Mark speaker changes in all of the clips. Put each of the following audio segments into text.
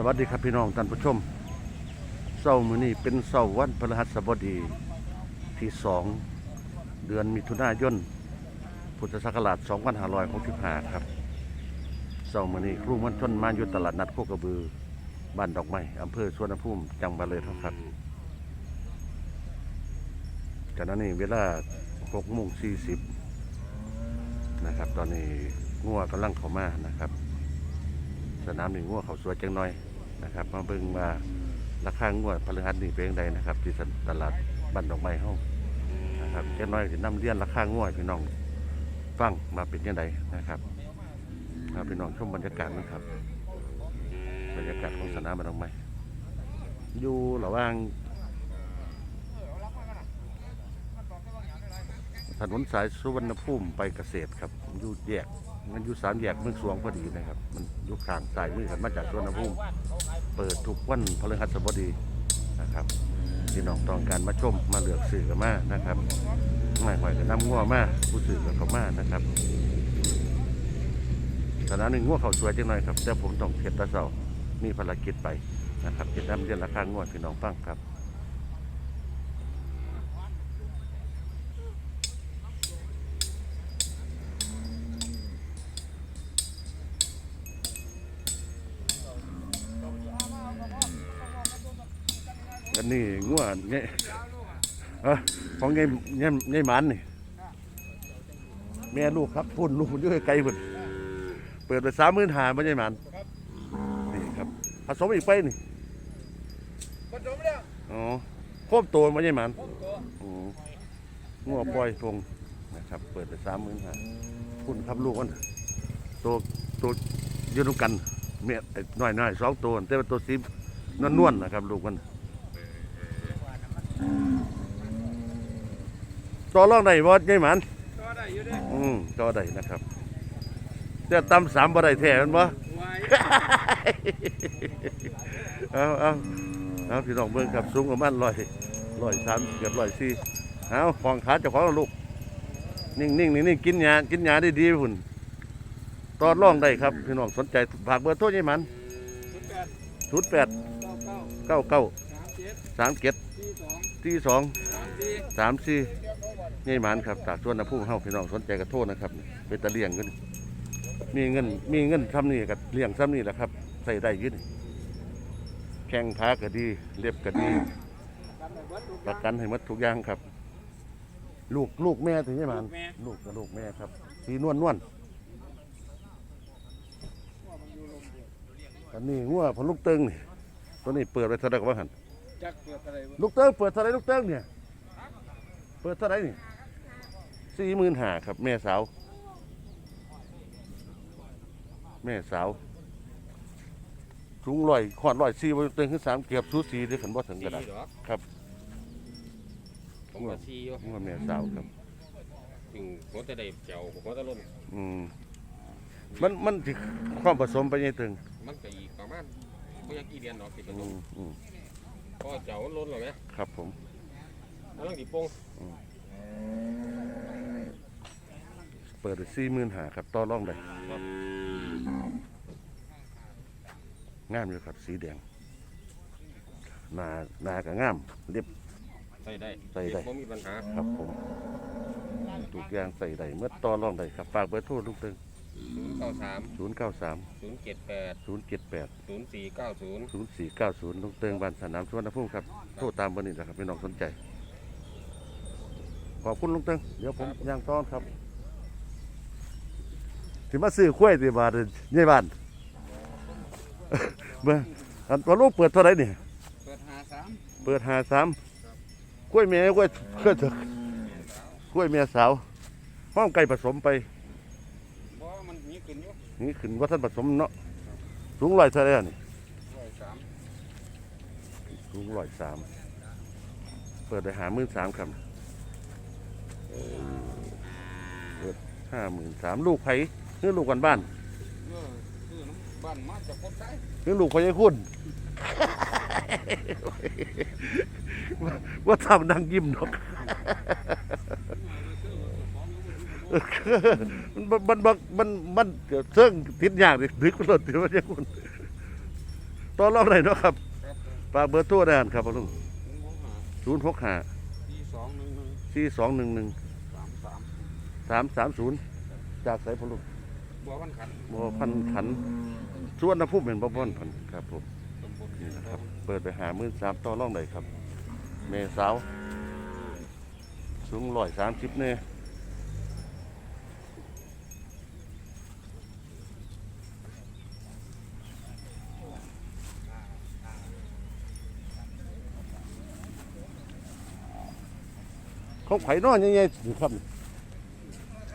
Speaker 1: สวัสดีครับพี่น้องท่านผู้ชมเสาร์มื้อนี้เป็นเสาร์วันพฤหัสบดีที่สองเดือนมิถุนายนพุทธศักราช2565ครับเสาร์มื้อนี้ครูมันชนมาอยู่ตลาดนัดโคกระบือบ้านดอกไม้อำเภอสวนภูมิจังหวัดเลยครับจากนั้นนี่เวลา6โมง40นะครับ ตอนนี้งัวกำลังเข้ามานะครับ สนามหนึ่งงัวเขาสวยจังหน้อย นะครับ มาเบิ่งว่าราคางัวพฤหัสนี่เป็นยังไงนะครับ ที่ตลาดบ้านดอกไม้ห้องนะครับจังน้อยสินำเรียนราคางวให้พี่น้องฟังมาเป็นยังไงนะครับพาพี่น้องชมบรรยากาศนะครับ บรรยากาศของสนามบ้านดอกไม้อยู่ระหว่างถนนสายสุวรรณภูมิไปเกษตรครับอยู่แยก มันอยู่สามแยกเมืองสวงพอดีนะครับ มันอยู่ข้างสายมือกันมาจากสวนภูมิเปิดทุกวันพฤหัสบดีนะครับพี่น้องต้องการมาชมมาเลือกสื่อกันมานะครับไม่ค่อยก็นำงัวมาผู้สื่อกับเขามานะครับสถานีงัวเขาสวยจังหน่อยครับแต่ผมต้องเทศตะเสามีภารกิจไปนะครับเจ็ดน้ำเรียนราคางัวพี่น้องฟังครับ นนี้งัวเนี่ยเออของไงไงไงหมันนี่แม่ลูกครับพุ่นลูกพุ่นอยู่ไกลพุ่นเปิดไปสามหมื่นหาไม่ใช่หมันนี่ครับผสมอีกไปนี่
Speaker 2: ผสมแล้ว
Speaker 1: อ๋อครบตัวไม่ใช่หมัน
Speaker 2: ผมตัว
Speaker 1: อ๋องัวปล่อยทงนะครับ เปิดไปสามหมื่นหาพุ่นครับลูกมันตัวตัวอยืนกันเมียไอ้น้อยน้อยๆสองตัวแต่ว่าตัวสีนวลๆนะครับลูกมัน ต่อรองได้บ่ใช่หมัน
Speaker 2: ตัวได้อยู่เด้อ
Speaker 1: อืมต่อได้นะครับแต่ตำสามบ่ได้แท้แมันบ่
Speaker 2: ไว้
Speaker 1: เอาเอาเอาพี่น้องเบิ่งครับสูงประมาณร้อยร้อยสามเกือบร้อยสี่เอาของขาเจ้าของลูก นิ่งนิ่งนิ่งนิ่งกินยากินยาได้ดีพุ่นต่อรองได้ครับ พี่น้องสนใจฝากเบอร์โทรใช่หมัน
Speaker 2: ศูนย์แปด
Speaker 1: ศูนย์แปด
Speaker 2: เก้าเก้า
Speaker 1: เก้าเก้า
Speaker 2: สามเจ็ด
Speaker 1: สามเจ็ด
Speaker 2: สี่สอง
Speaker 1: ที่สอง
Speaker 2: สามสี่
Speaker 1: สามสี่ นี่หมันครับจากชวนนะผู้เฮาพี่น้องสนใจกระโทษนะครับ เป็นตะเลียงกันมีเงินมีเงินทำนี่กับเลี้ยงซ้ำนี่แหละครับใส่ได้ยืดแข้งขาก็ดีเล็บก็ดี
Speaker 2: กันไปเบิดทุกอ
Speaker 1: ประกันให้หมดทุกอย่างครับ ลูกลูกแม่ถึงใช่ไหม
Speaker 2: ลูกแม่
Speaker 1: ลูกกับลูกแม่ครับสีนวลนวลอันนี้งัวพอลูกเติงนี่ตัวนี้เปิดไปเท่าไรก็ว่าหันลูกเติงเปิดเท่าไรลูกเติงเนี่ย เปิดเท่าไหร่นี่สี่หมื่นห้าครับ แม่สาว แม่สาวสูงร้อยขอดร้อยสี่บนเติงขึ้นสามเกือบสูสีเด้อขันบ่ถึงกระดาษ
Speaker 3: สี่หรอ
Speaker 1: ครับ
Speaker 3: ผมก็ซีอยู่
Speaker 1: งัวแม่สาวครับ
Speaker 3: ถึงหัวจะได้เจียวหัวจะล้น
Speaker 1: อืมมันมันสิความผสมไปยังถึง
Speaker 3: มันก็อีกประมาณไม่อยากกี่เดือนหรอกติดผ
Speaker 1: อื
Speaker 3: สม
Speaker 1: มอืม
Speaker 3: พอเจียวมันล้นหรอไหม
Speaker 1: ครับผม
Speaker 3: แล้วลังดีโป้ง
Speaker 1: เปิดสี่หมื่นหาครับต่อรองได้งามอยู่ครับสีแดงหนาหนากับงามเรียบ
Speaker 3: ใส่ได้
Speaker 1: ใส่ได้
Speaker 3: ผมมีปัญหา
Speaker 1: ครับผมถูกอย่างใส่ได้เมื่อต่อรองได้ครับฝากเบอร์โทรลูกเติง
Speaker 3: ศูนย์เก้าสาม
Speaker 1: ศูนย์เก้าสาม
Speaker 3: ศูนย์เจ็ดแปด
Speaker 1: ศูนย์เจ็ดแปด
Speaker 3: ศูนย์สี่เก้าศูนย์
Speaker 1: ศูนย์สี่เก้าศูนย์ลูกเติงบ้านสนามสวนภูมิครับ โทรตามเบอร์นี้แหละครับพี่น้องสนใจ ขอบคุณลุงเติงเดี๋ยวผมย่างต้อนครับถึงมาซื้อกล้วยตีบาทใหญ่บ้านเมื่ออันตัวลูกเปิดเท่าไหรเนี่ย
Speaker 2: เปิดหาสาม
Speaker 1: เปิดหาสามกล้วยเมียกล้วยกล้วยเถกกล้วยเมียสาวห้องไก่ผสมไป
Speaker 2: เพราะมันมีขึ้นอยู่
Speaker 1: นี่ขึ้นว่าท่านผสมเนาะสูงร้อยเท่าไหรนี่
Speaker 2: ร้อยสาม
Speaker 1: สูงร้อยสามเปิดไปหาหมื่นสามครับเปิด ห้าหมื่นสามลูกไผ่เนื้อลูกกันบ้าน
Speaker 2: เออคือน้ำบ้านมาจากคนได้
Speaker 1: เนื้อลูกไผ่ยังคุณว่าทำนางยิ้มดอกมันมันมันมันมันเสื่องติดยากดิดึกรถถือว่าอย่างคุณต่อรองได้เนาะครับ
Speaker 2: ครับ
Speaker 1: ฝากเบอร์โทรได้หั่นครับพ่อลุง
Speaker 2: ศูนย์หกห้า
Speaker 1: 065
Speaker 2: ที่สองหนึ่งหนึ่ง สามสาม
Speaker 1: 330จากไสพ่อลุง
Speaker 2: บัววันขัน
Speaker 1: บ่พันขันสวนภูมิเป็นบ่พ่นพันครับผม
Speaker 2: ตำบล
Speaker 1: นี่นะครับเปิดไปหามื่นสามต่อรองได้ครับ เมสาวสูงร้อยสามสิบเนี่ยของไผ่น้อยยังไงสิครับนี่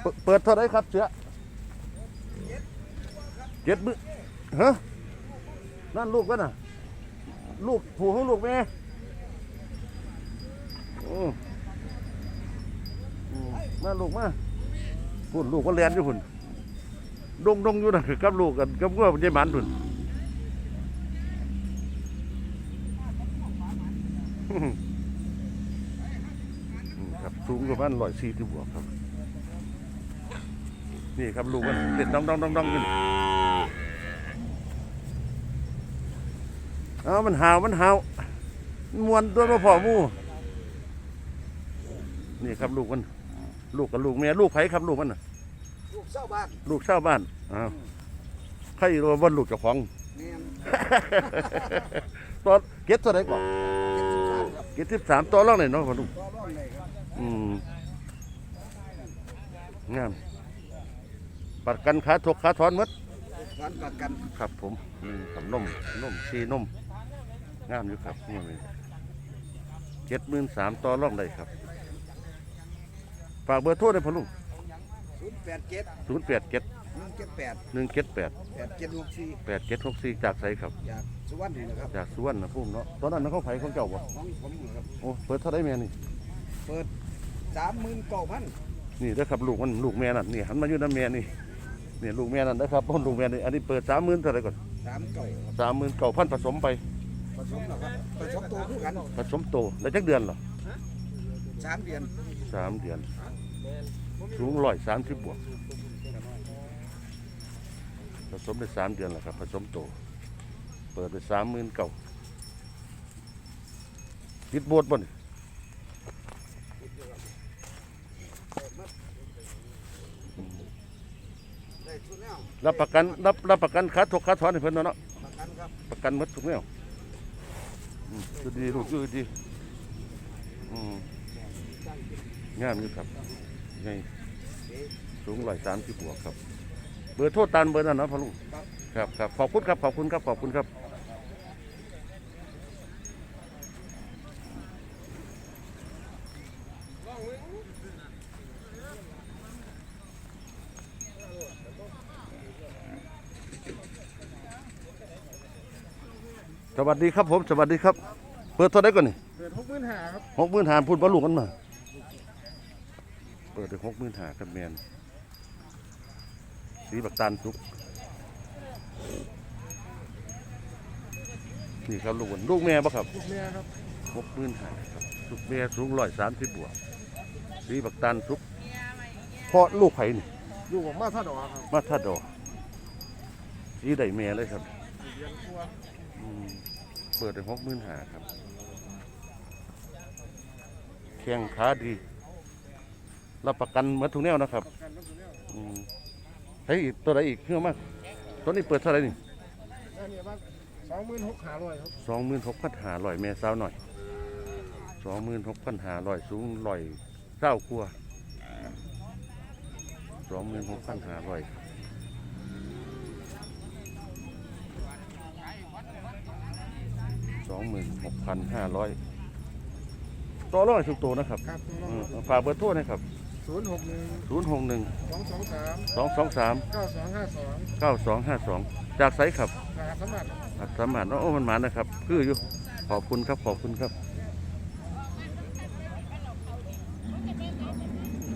Speaker 1: เปิดเปิดเท่าไรครับเสือเจ็ดมือฮะนั่นลูกกันน่ะ ลูกผูของลูกแม่โอ้อืมาลูกมาพุ่นลูกก็เลียนอยู่พุ่นดงดงอยู่นะคือกับลูกกันกับงัวมันยายหมันพุ่นครับสูงประมาณร้อยสี่ที่บวกครับ นี่ครับลูกมันเด็ดดองดองดองดองขึ้นเอามันหาวมันหาวมันมวนตัวมาพ่อหมูนี่ครับลูกมัน ลูกกับลูกแม่ลูกไผครับลูกมันน่ะ
Speaker 2: ลูกเศร้าบ้าน
Speaker 1: ลูกชาวบ้านอ้าวใครรู้ว่าลูกเจ้าของ
Speaker 2: เนียน
Speaker 1: ตอนเก็บเท่าไหร่ก่อน
Speaker 2: เจ็ดสิบสามครับ
Speaker 1: เก็บสิบสามตัวล่องเลยเนาะพ่อลุง
Speaker 2: ต่อรองเลยครับ
Speaker 1: อืมงาม ปัดกันขาถกขาถอนหมด
Speaker 2: ร้านประกัน
Speaker 1: ครับผมอืมกับนมนมชีนมงามอยู่ครับนี่เลยเจ็ดหมื่นสามต่อร่องได้ครับฝากเบอร์โทรได้พ่อลุง
Speaker 2: ศูนย์แปดเจ็ด
Speaker 1: ศูนย์แปดเจ็ด
Speaker 2: หนึ่งเจ็ดแปด
Speaker 1: หนึ่งเจ็ดแปด
Speaker 2: แปดเจ็ดหกสี่
Speaker 1: แปดเจ็ดหกสี่จากไสครับ
Speaker 2: จากสุวรรณนี่นะครับ
Speaker 1: จากสุวรรณภูมิเนาะตอนนั้นนะเขาไผของเจ้าบ่
Speaker 2: ของผมนะครับ
Speaker 1: โอ้เปิดเท่าไรแม่นี่
Speaker 2: เปิดสามหมื่นเก้าพัน
Speaker 1: นี่เด้อครับลูกมันลูกแม่นั่นนี่หันมาอยู่น้ำแม่นี่ นี่ลูกแม่นั่นนะครับพ่อลูกแม่นี่อันนี้เปิดสามหมื่นเท่าไรก่อน
Speaker 2: สามเก้าครับ
Speaker 1: สามหมื่นเก้าพันผสมไป
Speaker 2: ผสมแล้วครับผสมโตคู่กัน
Speaker 1: ผสมโตได้จักเดือนเหรอ
Speaker 2: สามเดือน
Speaker 1: สามเดือน สูงร้อยสามสิบบวก ผสมได้สามเดือนแล้วครับ ผสมโต เปิดไปสามหมื่นเก้าติดโบดบ่น
Speaker 2: ได้ทุนแรั
Speaker 1: บประกันรับรับประกันขาถกขาถอนให้เพิ่นเนาะเนาะ
Speaker 2: ประกันครับ
Speaker 1: ประกันหมดทุกแนวอืมดูดีลูกดูดีอืมงามอยู่ครับไงสูงร้อยสามสิบบวกครับ เบอร์โทษตานเบอร์นั่นเนาะพ่อลุงครับครับขอบคุณครับขอบคุณครับขอบคุณครับ วัสดีครับผมสวัสดีครับ เปิดเท่าไหร่ก่อนนี่
Speaker 2: เปิดหกหมื่นห้าครับ
Speaker 1: หกหมื่นหาพูดบอลลูกกันมาเปิดถึงหกหมื่นหากับแมนสีบักตาลสุกนี่ครับลูกวันลูกแม่ปะครับ
Speaker 2: ลูกเมียครับ
Speaker 1: หกหมื่นหาครับลูกแม่สูงร้อยสามสิบบวกสีบักตาลสุกเพราะลูกไผ่นี่
Speaker 2: ลูกของมาท่าดอกครับ
Speaker 1: มาทัดดอกสีใดแม่เลยครับ ปิดไปหกหมื่นหาครับแข้งขาดี รับประกันมาทุกแนวนะครับ
Speaker 2: เฮ้
Speaker 1: ยตัวไหอีกเพื่อมากตัวนี้เปิดเท่าไหร่นี่
Speaker 2: สองหมื่นหกหาร้ครั
Speaker 1: พันหาลอยเม่าวหน่อยสองหมื่นหกพันหาลอยสูงลอยเศร้ากลัวสองหมื่นหกพันหาลอย 36,500ต่อร้องให้ถูกตัวนะครับ
Speaker 2: ครับ
Speaker 1: อืฝากเบอร์โทรหนะครับ
Speaker 2: ศูนย์หกหนึ่ง
Speaker 1: 061
Speaker 2: สองสองสาม
Speaker 1: 223
Speaker 2: เก้าสองห้าสอง
Speaker 1: 9252 จากไสครับาสมัคร อั
Speaker 2: ดสามาร
Speaker 1: ถเนาะโอ้มันหมานะครับ คืออยู่ ขอบคุณครับ ขอบคุณครับ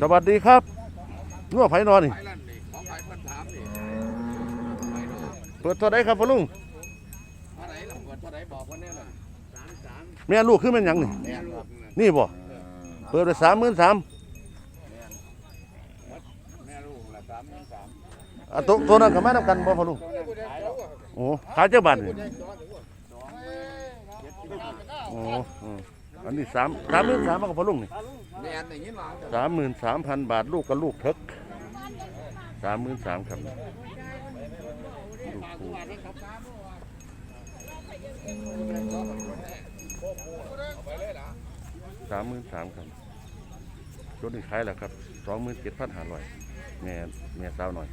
Speaker 1: สวัสดีครับนัวไผนอนนี่ เปิดตัวได้ครับพ่อลุง
Speaker 2: อะไร่ล่เปิดเท่ได้บอกว่า
Speaker 1: แม่ลูกขึ้นเป็นหยังนี่
Speaker 2: แม่ลูกน่ะ
Speaker 1: นี่บ่เปิดไปสามหมื่นสาม
Speaker 2: แม่ลูกละสามหมื่นสาม
Speaker 1: อะตัวตัวนั้นกับแม่นำกันบ่พ่อลุง
Speaker 2: ตัวนั้นขายแล้ว
Speaker 1: โอ้ขายเจ้าบ้านนี่อ๋ออืมอันนี้สามสามหมื่นสามมันก็พอลุงนี่
Speaker 2: แม่นอย่างนี้มา
Speaker 1: สามหมื่นสามพันบาทลูกกับลูกเถิกสามหมื่นสามครับลูกคู่ สามหมื่นสามครับรถนี่ขายแล้วครับสองหมื่นเจ็ดพันห้าร้อยแม่แม่สาวหน่อย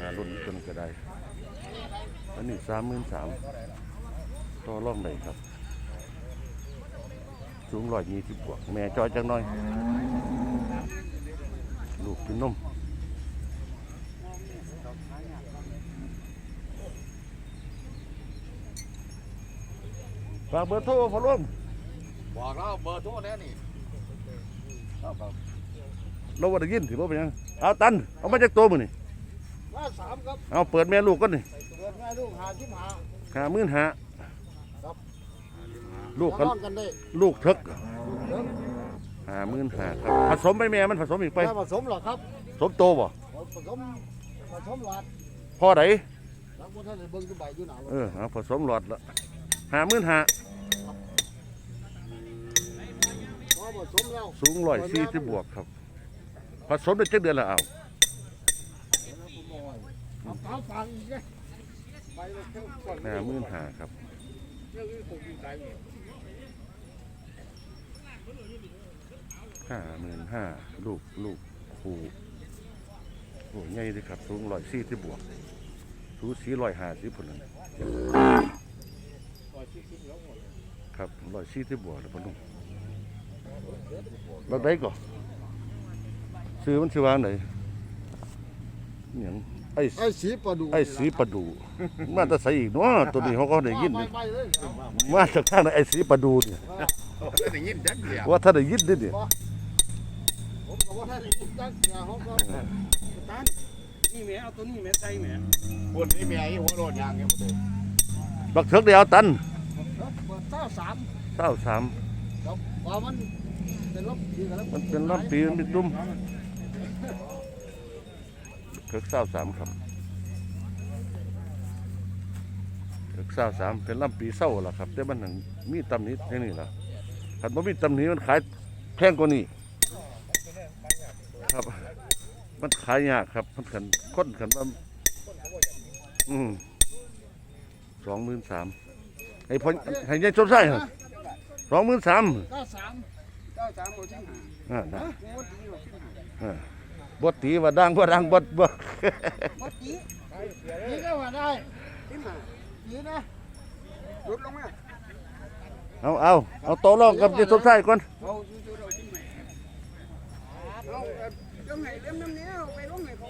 Speaker 1: นารุ่นจนก็ได้อันนี้สามหมื่นสามต่อรองได้ครับ สูงร้อยยี่สิบบวก แม่จอยจังน้อย ลูกกินนม ฝากเบอร์โทรพอลุง
Speaker 2: บอกแล้วเบอร์โทรแน่นี่
Speaker 1: เราว่าได้ยินถือว่าเป็นหยังเอาตันเอามาจากตัวมือนี่
Speaker 4: ว่าสามครับ
Speaker 1: เอาเปิดแม่ลูกก่อนนี่
Speaker 4: เกิดง่ายลูกหาชิมหา
Speaker 1: หามื่นหา
Speaker 4: ครับ
Speaker 1: ลูกกัน
Speaker 4: นอนกันได้
Speaker 1: ลูกเถิก
Speaker 4: เดี๋ยว
Speaker 1: หามื่นหาครับผสมไปแม่มันผสมอีกไป
Speaker 4: แม่ผสมเหรอครับ
Speaker 1: สมโตบ่
Speaker 4: ผสมผสมหลอด
Speaker 1: พ่อได
Speaker 4: แล้วพวกท่านได้เบิ่งจุใบอยู่หนาว
Speaker 1: เออเอาผสมหลอดละ หามื่นหา
Speaker 4: พอผสมแล้ว
Speaker 1: สูงร้อยสี่สิบบวกครับ ผสมได้เจ็ดเดือนและเอา
Speaker 4: เอาเท้าฟังอีกเลยไปเลยเท่าก่อน
Speaker 1: หามื่นหาครับ
Speaker 4: เรื่องนี้คงดีใจเนี่ย
Speaker 1: ห้าหมื่นห้าลูกลูกครูโอ้ใหญ่เลยครับสูงร้อยสี่สิบบวกสูสีร้อยห้าสิบผลนั่น ครับร้อยสี่สิบบวกแล้วพอนุ่มรถได้ก่อนซื้อมันชื่อว่าไหนเนี่ยงไอ้
Speaker 4: ไอ้สีประดู
Speaker 1: ไอ้สีประดู มาจะใส่อีกเนาะตัวนี้เขาก็ได้ยิน
Speaker 4: ไป
Speaker 1: นี่
Speaker 4: ไปเลย
Speaker 1: มาจากข้างไหนไอ้สีประดูเนี่ย
Speaker 2: ไม่ได้ยินจักเดียว
Speaker 1: ว่าถ้าได้ยินนิดเนี่ย
Speaker 4: ผมก็ว่าท่านได้ยินจังเสียเขาก็
Speaker 3: นี่แม่เอาตัวนี้แม่ใส่แม่
Speaker 2: บนนี้แม่ไอ้หัวโลดยางเนี่ยบ่ได้
Speaker 1: บักเถิกเดียวตัน
Speaker 4: เปิดเท้าสาม
Speaker 1: เศร้าสาม
Speaker 4: ครับว่ามันเป็นลบดีกันแล้ว
Speaker 1: มันเป็นลำปีมันเป็นดุมเถิกเศร้าสามครับเถิกเศร้าสามเป็นลำปีเศร้าล่ะครับแต่มันหนังมีตำหนิแค่นี้ล่ะถ้าบ่มีตำหนิมันขายแพงกว่านี้ครับ มันขายยากครับมันขันค้นขันว่าอืมสองหมื่นสาม ไอ้พ่อให้ยายชมใส่เหรอสองหมื่นสาม
Speaker 4: เท้าสาม
Speaker 2: เจ้าสามคนที่หา
Speaker 1: อ่านะ
Speaker 2: โอ้ดีกว่าที่หา
Speaker 1: อ่าบดตีว่าดังบ่ดังบดบ่
Speaker 2: บ่ดี
Speaker 4: นี่ก็ว่าได้
Speaker 2: ที่หา
Speaker 4: นี่นะ
Speaker 2: หลุดลงมา
Speaker 1: เอาเอาเอาโตะลองกับยายชมใส่ก่อน
Speaker 2: เอาจู่ๆเราจิ้มใหม่เอาเอาจังไหนเล่มน้ำเนี้ยเอาไปลงให้เขา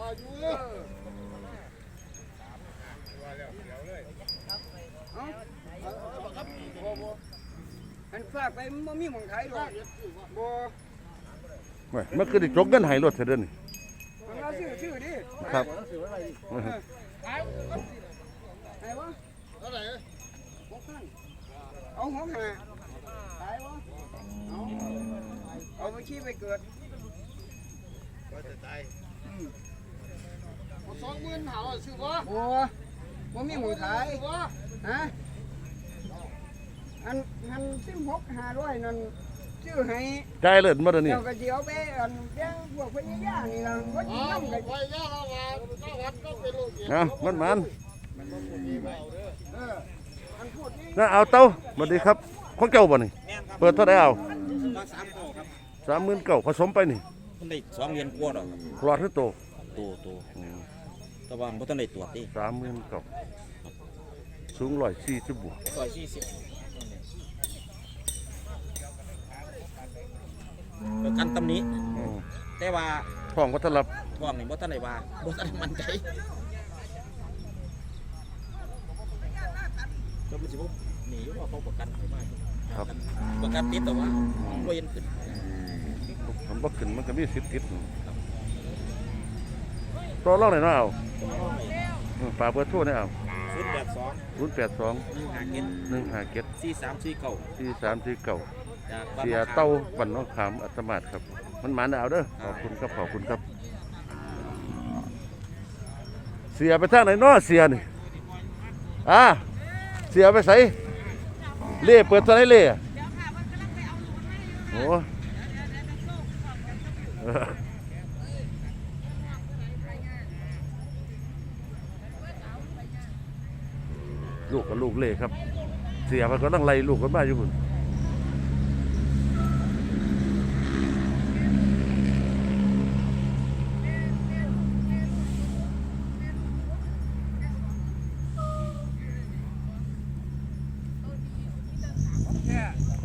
Speaker 4: ว่าอยู่
Speaker 2: เออเอาเอาบ่บ่ อันฝากไปมันบ่มีหม้องขายดอกบ่
Speaker 1: เว้ยมันคือได้จกเงินให้รถเถิดเด้อนี่
Speaker 2: มันมาซื้อซื้อดิ
Speaker 1: ครับ
Speaker 2: ขายไหนวะ
Speaker 4: เท่าไหร่
Speaker 2: หกพันเอาหกห้าขายวะเอาเอาไปขี้ไปเกิด
Speaker 4: สองหมื่นหาซื้อวะ
Speaker 2: บัวบัวมีหมูขาย
Speaker 4: วะ
Speaker 2: ฮะ อันอันสิบหกห้าร้อยนั่นซื้อให้
Speaker 1: จ่ายเลิศมาเด้อนี่
Speaker 2: เจ้าก็เดียวไปอันแดงพวกพญายานี่ล่ะก็กิน
Speaker 4: อ้าว
Speaker 2: น้ำกัน
Speaker 4: ไปย่าเราว่าเจ้าวัดก็เป็นโรคเกียร
Speaker 1: เอามันมัน
Speaker 2: เอออันพูดนี่
Speaker 1: นะเอาเต้าสวัสดีครับของเจ้าบ่นี่เปิดเท่าไหร่เอา
Speaker 3: มาสามโตครับ
Speaker 1: สามหมื่นเก้าผสมไปนี่
Speaker 3: มันได้สองเดือนกว่าดอกครับ
Speaker 1: ปลอดให้โต
Speaker 3: ตัวตัวแต่ว่าบ่ทันได้ตรวจดิ
Speaker 1: สามหมื่นเก้าสูงร้อยสี่สิบบวก
Speaker 3: ร้อยสี่สิบ เออกันตำหนี้แต่ว่า
Speaker 1: ท่องก็ฒนรับ
Speaker 3: ท่องนี่บ่ทันไหนว่าบ่ทันได้มันใจก็มีนสิบ่หนีว่าเขาประกันไปมาก
Speaker 1: ครับ
Speaker 3: ประกันติดแต่ว่าบ่เห็นขึ้น
Speaker 1: มันบ่ขึ้นมันก็มีสิทธิ์ติดครับ รอเล่าหน่อยเนาเอาอืมฝากเบอร์โทรหน่อยเอา082
Speaker 3: 082 157 157 4349 4349 เสี
Speaker 1: ยเต้าบันน้องขามอัตมาศครับ มันหมาเอาเด้อขอบคุณครับขอบคุณครับ เสียไปทางไหนนาะเสียนี่อ่าเสียไปใส่เล่เปิดตัวไหนเล่โอ้ลูกกับลูกเล่ครับ เสียมันก็ต้องไล่ลูกกันมาอยู่คุณ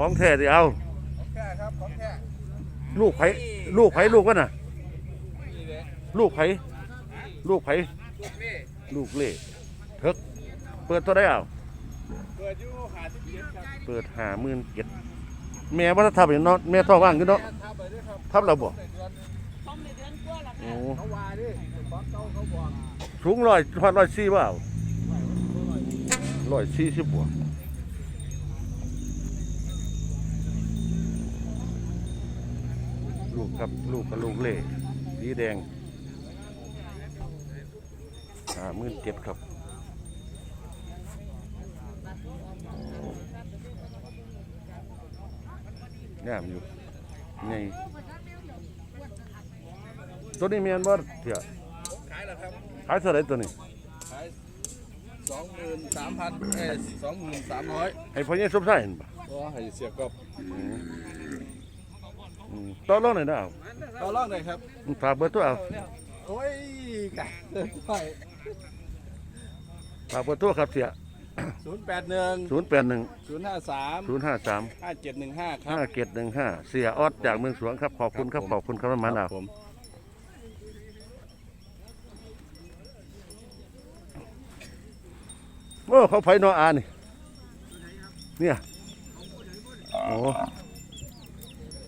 Speaker 1: ของแท้ที่เอา
Speaker 3: แค่ครับของแค่
Speaker 1: ลูกไผลูกไผลูกวะน่ะ ลูกไผลูกไผ
Speaker 3: ลูกเล่
Speaker 1: ลูกเล่เถิกเปิดตัวได้เอา
Speaker 3: เปิดอยู่หาที่เจ็ดครับ
Speaker 1: เปิดหาหมื่นเจ็ดแม่ว่าถ้าทับอยู่เนาะแม่ท้องว่างอยู่เนาะ
Speaker 3: ทับไปด้วยครับ
Speaker 1: ทับเราบ่
Speaker 3: ในเดือน
Speaker 1: โอ้
Speaker 3: เขาว่าดิบอกเขาเขาบอก
Speaker 1: สูงร้อยพันร้อยสี่ว่าร้อยสี่สิบบวก ลูกครับลูกกับลูกเล่สีแดงหาหมื่นเจ็ดครับงามอยู่ไงตัวนี้เมียนบ่เถี่ย
Speaker 3: ขายแล้วครับ
Speaker 1: ขายเท่าไหรตัวนี้
Speaker 3: ขายสองหมื่นสามพันเอ้สองหมื่นสามร้อย
Speaker 1: ให้พ่อใหญ่สมชายเห็นบ่
Speaker 3: ก็ให้เสียกบ
Speaker 1: อืม ต่อรองหน่อยนะเอา
Speaker 3: ต่อรองหน่อยครับ
Speaker 1: อืมฝากเบอร์ตัวเอา
Speaker 3: โอ้ยไก่เดินไป
Speaker 1: ฝากเบอร์ตัวครับเสีย
Speaker 3: ศูนย์แปดหนึ่ง
Speaker 1: ศูนย์แปดหนึ่ง
Speaker 3: ศูนย์ห้าสาม
Speaker 1: ศูนย์ห้าสาม
Speaker 3: ห้าเจ็ดหนึ่งห้าครั
Speaker 1: ห้า
Speaker 3: บ
Speaker 1: เจ็ดหนึ่งห้าเสียออดจากเมืองสวงครับขอบคุณครับขอบคุณครับน้ำมันเอา
Speaker 3: ผม
Speaker 1: โอ้เขาไฟนออานี่เนี่ยโอ้เ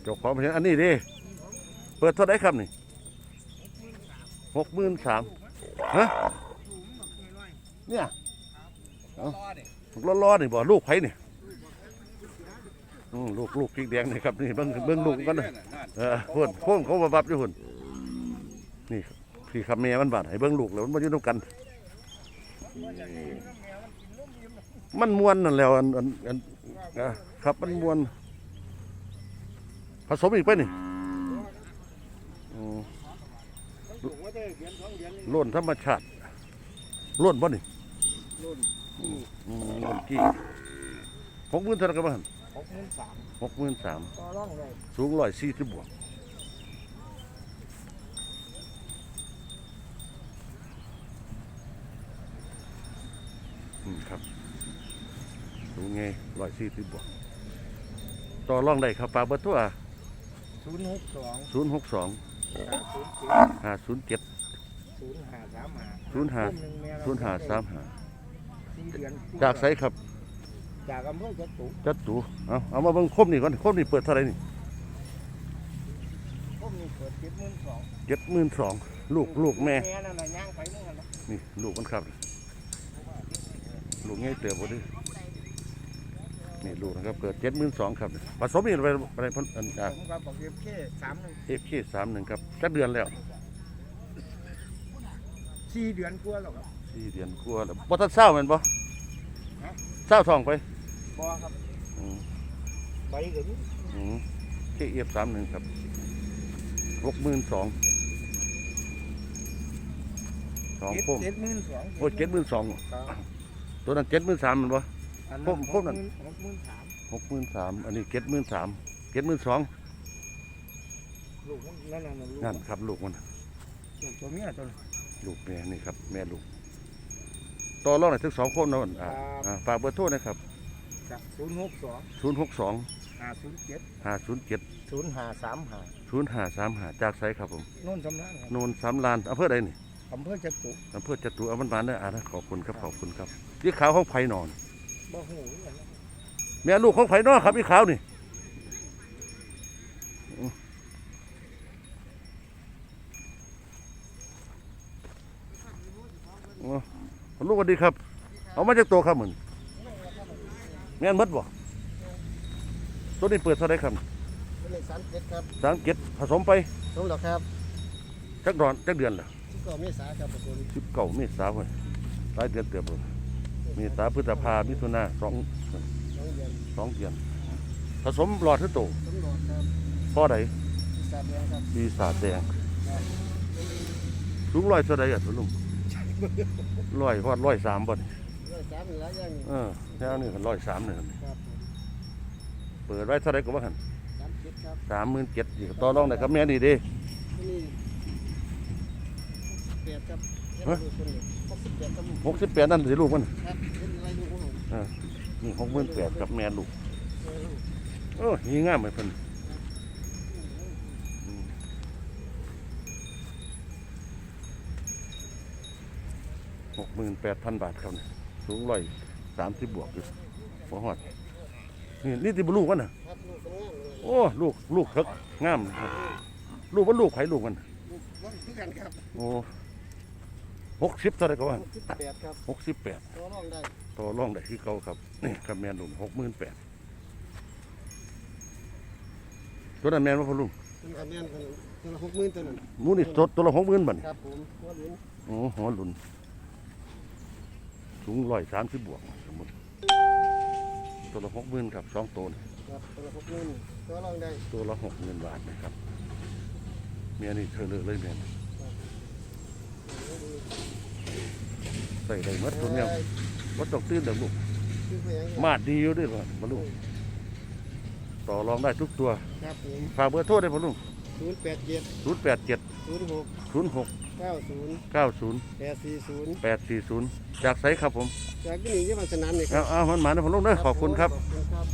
Speaker 1: จ้าของเพลงอันนี้ดิเปิดเท่าไรครับนี่หกหมื่นสามฮะเนี่ย
Speaker 3: รอดิ
Speaker 1: ร้อนนี่บ่ลูกไผ่นี่อืมลูกลูกพริกแดงนี่ครับนี่เบิ่งเบิ่งลูกกันนะเออพุ่นพุ่นเขาบับอยู่พุ่นนี่พี่คำแม่มันบาดให้เบิ่งลูกแล้วมันมาอยู่นำกัน มันมวนนั่นแหล้วอันอันอันครับมันมวน ผสมอีกไปนี่อืมล้นธรรมชาติล้นบ่นี่
Speaker 3: รุ่น
Speaker 1: อืมล้นกี่หกหมื่นเท่าไหร่กันบ้าง
Speaker 3: หกหมื่นสาม
Speaker 1: หกหมื่นสาม
Speaker 3: ต่อรองเลย
Speaker 1: สูงร้อยสี่สิบบวกอืมครับสูงไงร้อยสี่สิบบวกต่อรองได้ครับปลากเบอร์ตัว
Speaker 3: ศูนย์หกสอง
Speaker 1: ศูนย์หกสอง
Speaker 3: ห้าศูนย์เจ็ด
Speaker 1: ห้าศูนย์เจ็ด
Speaker 3: ศูนย์ห้าสามห้า
Speaker 1: ศูนย์ห้า ศูนย์ห้าสามห้า
Speaker 3: สี่เดือน
Speaker 1: จากไสครับ
Speaker 3: จากอำเภอจตุ
Speaker 1: จัดตูเอาเอามาเบิ่งคมนี่ก่อนคมนี่เปิดเท่าไหรนี่
Speaker 3: พวกนี้เปิดเจ็ดหมื่นสอง
Speaker 1: เจ็ดหมื่นสองลูกลูกแม่
Speaker 3: แม่นั่นน่ะย่างไปนู่นน่ะ
Speaker 1: นี่ลูกมันครับ ลูกง่ายเติบพอดี นี่ลูกนะครับเกิดเจ็ดหมื่นสองครับผสมอีกไปไปพ่นอันอ่า
Speaker 3: ผมก็บอกเก็บแค่สามหนึ่ง
Speaker 1: เอฟเคสามหนึ่งครับจักเดือนแล้ว
Speaker 3: สี่เดือนกว่าแล้วครับ
Speaker 1: สี่เดือนกลัวาแล้วบ่ทันเศร้าแมันบ่เศร้าทองไป
Speaker 3: บ่ครับ
Speaker 1: อืม
Speaker 3: ใบก็มี
Speaker 1: อืมเคเอฟสามหนึ่งครับหกหมื่นสองสอง
Speaker 3: เจ็ด
Speaker 1: คม
Speaker 3: เจ็ดหมื่นสอง
Speaker 1: โอ้เจ็ดหมื่นสอง
Speaker 3: ครับ
Speaker 1: ตัวนั้นเจ็ดหมื่นสามมันบ่
Speaker 3: อัน
Speaker 1: พ
Speaker 3: นั้
Speaker 1: วนก
Speaker 3: ห
Speaker 1: พวก
Speaker 3: ก
Speaker 1: นั้น
Speaker 3: หมื่นหกหมื่นสาม
Speaker 1: หกหมื่นสามอันนี้เจ็ดหมื่นสามเจ็ดหมื่นสอง
Speaker 3: ลูกมันนั่นน่ะลูก
Speaker 1: นั่นครับลูกมัน
Speaker 3: ลูกตัวเมียตัวนี้
Speaker 1: ลูกแม่นี่ครับ แม่ลูกต่อรองหน่อยถึงสองคนเนาะอ่า
Speaker 3: ครับ
Speaker 1: อ่าฝากเบอร์โทรนะครับ
Speaker 3: จากศูนย์หกสอง
Speaker 1: ศูนย์หกสอง
Speaker 3: ห้าศูนย์เจ็ด
Speaker 1: ห้าศูนย์เจ็ด
Speaker 3: ศูนย์ห้าสามห้า
Speaker 1: ศูนย์ห้าสามห้าจากไสครับผม
Speaker 3: โน่นสำนักครับ
Speaker 1: โนนสามลานอำเภอใดนี่
Speaker 3: อำเภอจตุ
Speaker 1: อำเภอจตุอมันบานเด้ออ่านะขอบคุณครับขอบคุณครับยี่ขาวของไผ่นอน
Speaker 3: บ่หูเหมือนกันนะ
Speaker 1: แม่ลูกของไผ่นอนครับยี่ขาวนี่อืมอ๋อลูกสวัสดีครับ เอามาจากตัวครับเหมือนแม่นหมดบ่ตัวนี้เปิดเท่าไรครับ
Speaker 2: เป็นเลขสามเจ็ดครับ
Speaker 1: สามเก็ดผสมไป
Speaker 2: สมหรอกครับ
Speaker 1: จักดอนจักเดือนละ
Speaker 2: ที่เก็เมษาครับประตู
Speaker 1: สิบเก้าเมษายนหลายเดือนเติบเลย
Speaker 2: เมี
Speaker 1: ตาพฤษภามิถุนาสอง
Speaker 2: สองเดือน
Speaker 1: สองเดือนผสมหลอดที่โต
Speaker 2: สมรสครับ
Speaker 1: พ่อใด
Speaker 2: ปีศาจแดงครับ
Speaker 1: ปีศาจแดงสูงร้อยเท่าใดอะทุลุงร้อยฮอดร้อยสามบ่นี่
Speaker 2: ร้อยสามหนึ่งแล้วยังนี่
Speaker 1: เออแนวนี้ก็ร้อยสามนี่
Speaker 2: ครับ
Speaker 1: เปิดไว้เท่าไรก็ว่าหัน
Speaker 2: สามเจ็ดครับ
Speaker 1: สามหมื่นเจ็ดอีกต่อรองได้ครับแม่นี่เดิ
Speaker 2: ที่นี่แปดครับ
Speaker 1: ฮะ
Speaker 2: หก สิบแปดครับ
Speaker 1: หกสิบแปดนั่นสิลูกมัน
Speaker 2: ครับเป็นอะไรลูกของผม
Speaker 1: นี่หกหมื่นแปดกับแม่ลูกโอ้ยงามเลยเพิ่นหกหมื่นแปดพันบาทครับเนี่ยสูงร้อยสามสิบบวกอยู่พอหอดนี่นี่ที่บลูกมันน่ะ
Speaker 2: ครับลูกกำลังเลย
Speaker 1: โอ้ลูกลูกเถิกงามครับลูกมันลูกไผลูกมัน
Speaker 2: ลูกต้องคือกันครับ
Speaker 1: โอ้ หกสิบเท่าไรก็ว่า
Speaker 2: หกสิบแปดครับ
Speaker 1: หกสิบแปด
Speaker 2: ตัวรองได้
Speaker 1: ต่อรองได้คือเขาครับนี่กับแมนลุงหกหมื่นแปดตัวนั้นแมนว่าพอลุง
Speaker 2: เป็นคะแนนกันตัวละหกหมื่นตัวนั้น
Speaker 1: หมูนี่สดตัวละหกหมื่นบัดน
Speaker 2: ครับผมหัวเหรียญ
Speaker 1: โอ้หัวหลุนสูงร้อยสามสิบบวกสมมติตัวละหกหมื่นครับสองตัวนี่
Speaker 2: ครับตัวละหกหมื่นตัวรองได้
Speaker 1: ตัวละหกหมื่นบาทนะครับเมียนี่เธอเลือกเลยเมียนี่ ใส่ได้หมัดตัวเนี้ยวัดต้องตื่นเด็กลูก
Speaker 2: คือไปยังไง
Speaker 1: มาดดีอยู่ด้วยพ่อมาลูกต่อรองได้ทุกตัว
Speaker 2: ครับผม
Speaker 1: ฝากเบอร์โทรได้พ่อลุง
Speaker 2: ศูนย์แปดเจ็ด
Speaker 1: ศูนย์แปดเจ็ด
Speaker 2: ศูนย์หก
Speaker 1: ศูนย์หก
Speaker 2: เก้าศูนย์
Speaker 1: เก้าศูนย์
Speaker 2: แปดสี่ศูนย์
Speaker 1: แปดสี่ศูนย์จากไสครับผม
Speaker 2: จากที่นี่ยี่มันสนามนี่ค
Speaker 1: เอา
Speaker 2: รับ
Speaker 1: เอามันหมานะพ่อลุงเด้อขอบคุณครับ
Speaker 2: ขอบคุณครับ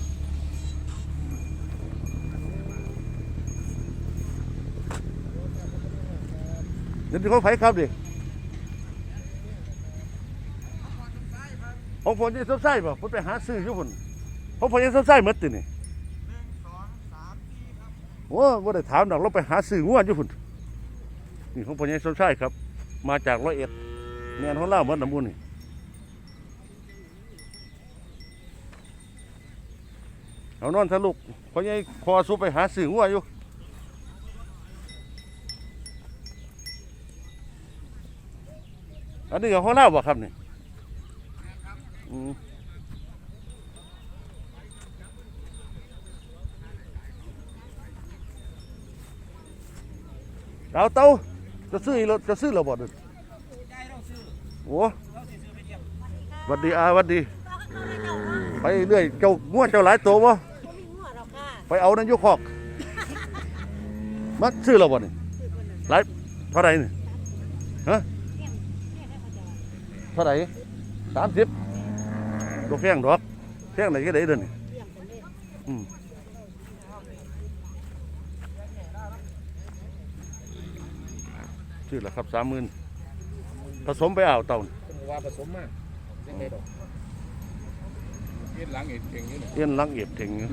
Speaker 1: เดี๋ยวเขาไผครับดิ ของผมยังซับไส้ป่ะผมไปหาซื้ออยู่พุ่นของผมยังซับไส้หมดตินี่โอ้บ่ได้ถามดอกเราไปหาซื้องัวอยู่พุ่นนี่ของผมยังซับไส้ครับ มาจากร้อยเอ็ดแม่นของเล่าหมดน้ำมูลนี่เอานอนทะลุกเพราะยังคอสู้ไปหาซื้องัวอยู่อันนี้ก็ของเล่าบ่ครับนี่อืม เอาเต้าจะซื้ออีกแล้วจะซื้อแล้วบ่ดิโอ้หวัดดีอาหวัดดี ไปเรื่อยเจ้าง่วเจ้าหลายตัวบ่
Speaker 5: บ่มีหัวหรอกค่ะ
Speaker 1: ไปเอานั่นอยุคอกมาซื้อแล้วบ่นี่หลายเท่าไหร่นี่ฮะเท่าไหร่สามสิบ ตัวแพงดอกแพงไหนก็ได้เดินนี่
Speaker 5: เลี้ยงกันเลย
Speaker 1: อืมชื่อละครับสามหมื่นผสมไปอ่าวเต่า
Speaker 3: ผมว่าผสมมากยังไงดอกเฮ็ดหลังเห็ดเก่งอยู่นี่
Speaker 1: เอี้ยนหลังเอียบถึงอยู่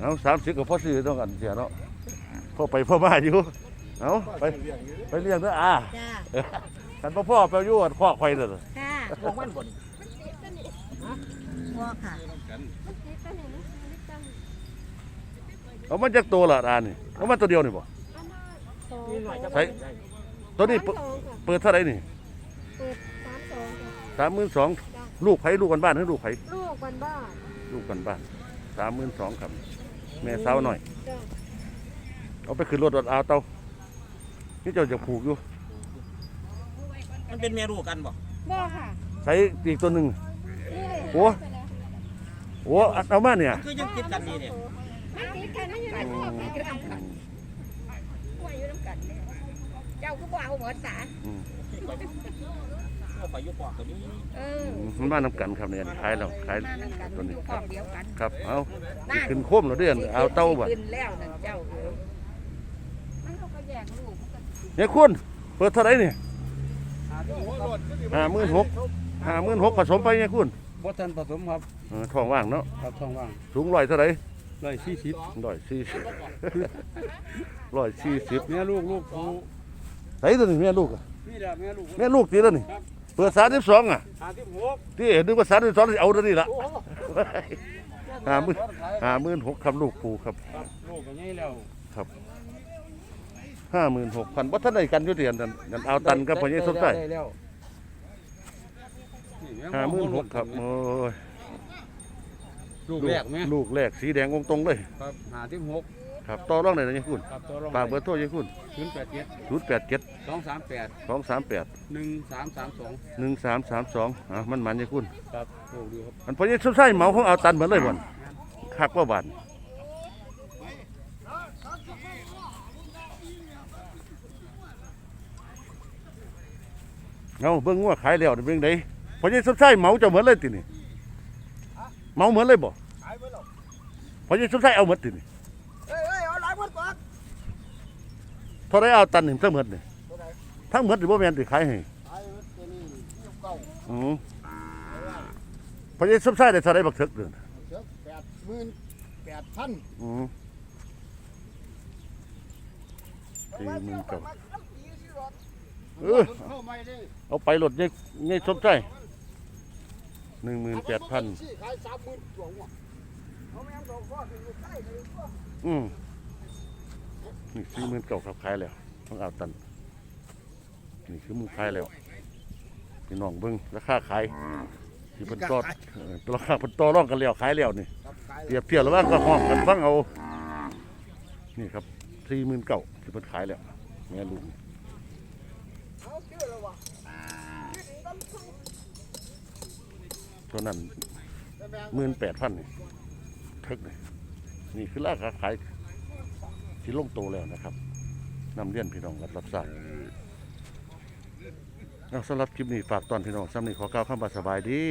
Speaker 1: เอาสามสิบกับพ่อซื้อต้องกันเสียเนาะพ่อไปพ่อมาอยู่เอาไป
Speaker 3: เลี้ยงอยู่
Speaker 1: ไปเรียกเด้ออ่า
Speaker 5: จ้า
Speaker 1: กันพ่อพ่อไปอยู่อันคอกไฟเลย
Speaker 5: ค่ะ
Speaker 3: พวกมันบ่น
Speaker 5: หัวค่ะ
Speaker 3: กัน
Speaker 1: เอามันจากตัวละอ่านี่เอามันตัวเดียวนี่บ่
Speaker 3: นี่หน่อยจะ
Speaker 1: ใส่ตัวนี้เปิดเปิดเท่าไหร่นี่
Speaker 5: เปิดสามสองค่ะ
Speaker 1: สามหมื่นสองลูกไผลูกกันบ้านหรือลูกไผ
Speaker 5: ลูกวันบ้าน
Speaker 1: ลูกกันบ้านสามหมื่นสองครับ แม่สาวหน่อย
Speaker 5: จ้า
Speaker 1: เอาไปขึ้นรถรถเอาเตานี่เจ้าจะผูกอยู่
Speaker 3: มันเป็นเมียรู้กันบ่
Speaker 5: บ่ค่ะ
Speaker 1: ใช้อีกตัวหนึ่ง
Speaker 5: นี่
Speaker 1: โอ้โอ้อัดเอามาเนี่ย
Speaker 3: คือยังติดกันนี่เนี่ย
Speaker 5: มันติดกันมันอยู่ในหัวมันอยู่น้ำกันหัวอยู่น้ำกันเนี่ยเจ้าก็บ่เอาหมดสาร
Speaker 1: อืม
Speaker 3: เอาไปอยุปอกตัวนี้
Speaker 5: เออ
Speaker 1: มันมาน้ำกันครับเนี่ยขายแล้วขาย
Speaker 5: มาน้ำกัน
Speaker 1: ตัว
Speaker 5: อ
Speaker 1: นี้
Speaker 5: ยู่
Speaker 1: ค
Speaker 5: ข
Speaker 1: รั
Speaker 5: อบงเดียวกัน
Speaker 1: ครับเอา
Speaker 5: นั่น
Speaker 1: ขึ้นโคมแล้วเดือนเอาเต้าบ่
Speaker 5: ขึ้นแล้วนั่นเจ้าเออมันเขาก็แยกลูกมันก็
Speaker 1: เนี่ยคุณเปิดเท่าไหร่เนี่ยห้าหมื่นหกห้าหมื่นหกผสมไปเนี่ยคุณ
Speaker 4: บ่ทันผสมครับ
Speaker 1: เออท้องว่างเนาะ
Speaker 4: ครับท้องว่าง
Speaker 1: สูงร้อยเท่าไหร่
Speaker 4: ร้อยสี่สิบ
Speaker 1: ร้อยสี่สิบร้อยสี่สิบ
Speaker 4: แม่ลูกลูกกู
Speaker 1: ไหนตัวนี้แม่ลูกอะ
Speaker 4: นี่แหละแม่ลูก
Speaker 1: แม่ลูกตีแล้วนี่เปิดสามสิบสองอะ
Speaker 4: หาที่หก
Speaker 1: ที่นึกว่าสามสิบสองเอาตัวนี้ละ
Speaker 4: โอ้โห
Speaker 1: ห้าหมื่นห้าหมื่นหกคำลูกปูครับ
Speaker 4: ครับลูกก็ใหญ่แล้ว
Speaker 1: ห้าหมื่นหกพันวัฒนใดกันอยุติยันนั่นนั่นเอาตันกับพญายสมใจ
Speaker 4: ได้แล้ว
Speaker 1: อ ห้าหมื่นหกครับโอ้ย
Speaker 3: ลูกแรกไหม
Speaker 1: ลูกแรกสีแดงองค์ตรงเลย
Speaker 3: ครับหาที่หก
Speaker 1: ครับต่อรองไหนนะยังคุณ
Speaker 3: ครับตัวรอง
Speaker 1: ฝากเบอร์โทรยังคุณ
Speaker 3: ศูนย์แปดเจ็ด
Speaker 1: ศูนย์แปดเจ็ด
Speaker 3: สองสามแปด
Speaker 1: สองสามแปด
Speaker 3: หนึ่งสามสามสอง
Speaker 1: หนึ่งสามสามสองอะมันมันยังคุณ
Speaker 3: ครับโอ้ดีครับ
Speaker 1: มันพอยังสุดท้ายเหมาของเอาตันเหมือนเลยบ่นคักว่าบานเอาเบิ่งว่าขายแล้วเบิ่งได พอยังสุดท้ายเหมาจะเหมือนเลยตินี่เหมาเหมือนเลยบ่
Speaker 2: ขายไปแล้ว
Speaker 1: พอยังสุดท้ายเอาเหมือนตินี่
Speaker 2: เอ้เอ้ยเอาหลายหมดก่อน
Speaker 1: เท่าไรเอาตันหนึ่งทั้งหมดนี่
Speaker 2: เท่าไหร่
Speaker 1: ทั้งเหมดหรือบ่าแมนสิขายให้
Speaker 2: เก้า
Speaker 1: อือพอยังสุดท้ายได้เท่าไรบักเถิกเด้อ
Speaker 2: เจ็ดแปดหมื่นแปดพัน
Speaker 1: อือสี่หมื่นเก้าเออ
Speaker 2: เข้าไม่ได้
Speaker 1: เอาไปรถยังยังสมใจ หนึ่งหมื่นแปดพัน
Speaker 2: ขายสามหมื่นสองว่ะเอาแม่งดอกก็คืออยู่ใต้เลยก็
Speaker 1: อืมนี่สี่หมื่นเก่าครับขายแล้วต้องเอาตัน นี่คือมึงขายแล้วพี่น้องเบิ้งราคาขายที่เพิ่นตอเออราคาเพิ่นต่อรองกันแล้วขายแล้วนี่เปรียบเทียบแล้วว่าก็ห้องกันฟังเอา นี่ครับสี่หมื่นเก่าที่เพิ่นขายแล้วแม่ลูกนี่
Speaker 2: เอาเชื่อแล้วว่ะชื่อดีน้ำซุป
Speaker 1: ตัวนั้นหมื่นแปดพันนี่ทึกนี่นี่คือราคาขายที่ลงโตแล้วนะครับนำเลี้ยนพี่น้องรับรับทราบเอาสำหรับคลิปนี้ฝากตอนพี่น้องซ้ำนี่ขอก้าวข้ามบาสบายดี